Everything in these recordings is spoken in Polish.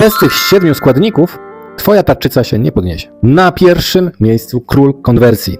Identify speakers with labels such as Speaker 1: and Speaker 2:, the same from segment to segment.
Speaker 1: Bez tych siedmiu składników twoja tarczyca się nie podniesie. Na pierwszym miejscu król konwersji.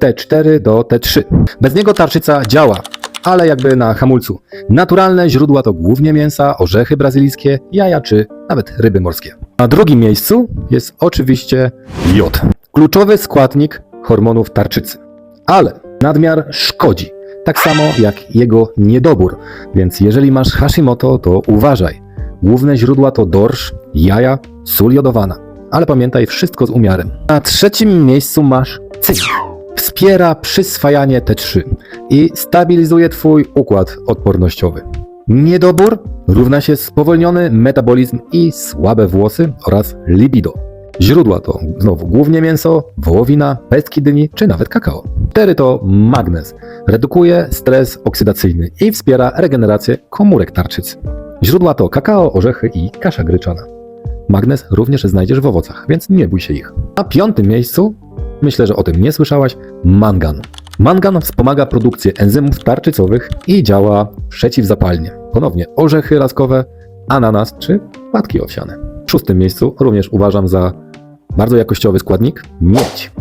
Speaker 1: T4 do T3. Bez niego tarczyca działa, ale jakby na hamulcu. Naturalne źródła to głównie mięsa, orzechy brazylijskie, jaja czy nawet ryby morskie. Na drugim miejscu jest oczywiście jod. Kluczowy składnik hormonów tarczycy. Ale nadmiar szkodzi, tak samo jak jego niedobór. Więc jeżeli masz Hashimoto, to uważaj. Główne źródła to dorsz, jaja, sól jodowana. Ale pamiętaj, wszystko z umiarem. Na trzecim miejscu masz cynk. Wspiera przyswajanie T3 i stabilizuje Twój układ odpornościowy. Niedobór równa się spowolniony metabolizm i słabe włosy oraz libido. Źródła to znowu głównie mięso, wołowina, pestki dyni czy nawet kakao. 4 to magnez. Redukuje stres oksydacyjny i wspiera regenerację komórek tarczycy. Źródła to kakao, orzechy i kasza gryczana. Magnez również znajdziesz w owocach, więc nie bój się ich. Na piątym miejscu, myślę, że o tym nie słyszałaś, mangan. Mangan wspomaga produkcję enzymów tarczycowych i działa przeciwzapalnie. Ponownie orzechy laskowe, ananas czy płatki owsiane. W szóstym miejscu również uważam za bardzo jakościowy składnik miedź.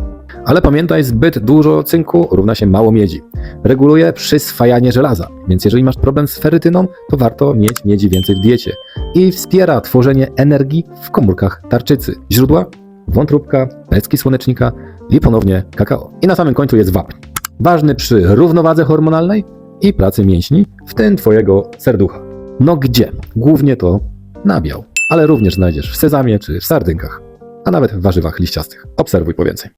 Speaker 1: Ale pamiętaj, zbyt dużo cynku równa się mało miedzi. Reguluje przyswajanie żelaza, więc jeżeli masz problem z ferytyną, to warto mieć miedzi więcej w diecie. I wspiera tworzenie energii w komórkach tarczycy. Źródła? Wątróbka, pecki słonecznika i ponownie kakao. I na samym końcu jest wapń. Ważny przy równowadze hormonalnej i pracy mięśni, w tym twojego serducha. No gdzie? Głównie to nabiał, ale również znajdziesz w sezamie czy w sardynkach, a nawet w warzywach liściastych. Obserwuj po więcej.